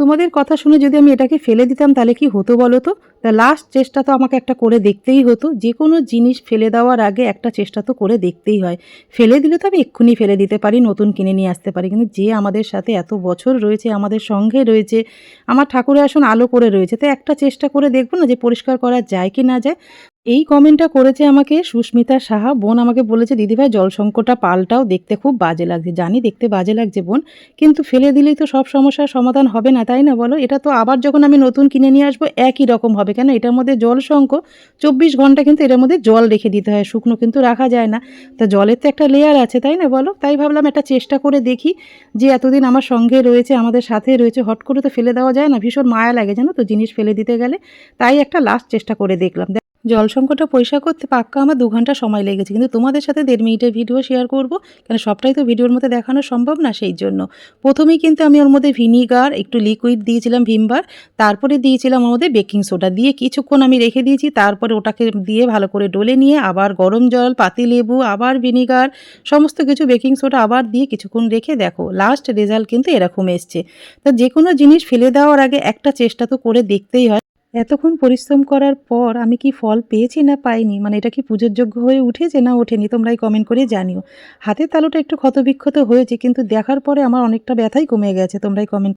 তোমাদের কথা শুনে যদি আমি এটাকে ফেলে দিতাম, তাহলে কি হতো বলো তো? তা লাস্ট চেষ্টা তো আমাকে একটা করে দেখতেই হতো। যে কোনো জিনিস ফেলে দেওয়ার আগে একটা চেষ্টা তো করে দেখতেই হয়। ফেলে দিলে তো আমি এক্ষুনি ফেলে দিতে পারি, নতুন কিনে নিয়ে আসতে পারি। কিন্তু যে আমাদের সাথে এত বছর রয়েছে, আমাদের সঙ্গে রয়েছে, আমার ঠাকুরের আসন আলো করে রয়েছে, তো একটা চেষ্টা করে দেখব না যে পরিষ্কার করা যায় কি না যায়। এই কমেন্টটা করেছে আমাকে সুস্মিতা সাহা। বোন আমাকে বলেছে দিদিভাই জল সংকটটা পাল্টাও, দেখতে খুব বাজে লাগছে। জানি, দেখতে বাজে লাগছে বোন, কিন্তু ফেলে দিলেই তো সব সমস্যার সমাধান হবে না, তাই না বলো? এটা তো আবার যখন আমি নতুন কিনে নিয়ে আসব, একই রকম হবে। কেন? এটার মধ্যে জল সংক চব্বিশ ঘণ্টা কিন্তু এটার মধ্যে জল রেখে দিতে হয়, শুকনো কিন্তু রাখা যায় না। তা জলের তো একটা লেয়ার আছে, তাই না বলো? তাই ভাবলাম একটা চেষ্টা করে দেখি যে এতদিন আমার সঙ্গে রয়েছে, আমাদের সাথে রয়েছে, হট করে তো ফেলে দেওয়া যায় না, ভীষণ মায়া লাগে জানো তো, জিনিস ফেলে দিতে গেলে। তাই একটা লাস্ট চেষ্টা করে দেখলাম। জল সংকটটা পয়সা করতে পাক্কা আমার দু ঘণ্টা সময় লেগেছে। কিন্তু তোমাদের সাথে দেড় মিনিটের ভিডিও শেয়ার করব। কেন সবটাই তো ভিডিওর মধ্যে দেখানো সম্ভব না সেই জন্য। প্রথমেই কিন্তু আমি ওর মধ্যে ভিনিগার একটু লিকুইড দিয়েছিলাম ভিমবার। তারপরে দিয়েছিলাম ওর মধ্যে বেকিং সোডা দিয়ে কিছুক্ষণ আমি রেখে দিয়েছি। তারপরে ওটাকে দিয়ে ভালো করে ডলে নিয়ে আবার গরম জল, পাতি লেবু, আবার ভিনিগার সমস্ত কিছু বেকিং সোডা আবার দিয়ে কিছুক্ষণ রেখে দেখো লাস্ট রেজাল্ট কিন্তু এরকম এসছে। তা যে কোনো জিনিস ফেলে দেওয়ার আগে একটা চেষ্টা তো করে দেখতেই হয়। এতক্ষণ পরিশ্রম করার পর আমি কি ফল পেয়েছি না পাইনি? মানে এটা কি পুজোর যোগ্য হয়ে উঠেছে না ওঠেনি? তোমরাই কমেন্ট করে জানিও। হাতের তালুটা একটু ক্ষতবিক্ষত হয়েছে, কিন্তু দেখার পরে আমার অনেকটা ব্যথাই কমে গেছে। তোমরাই কমেন্ট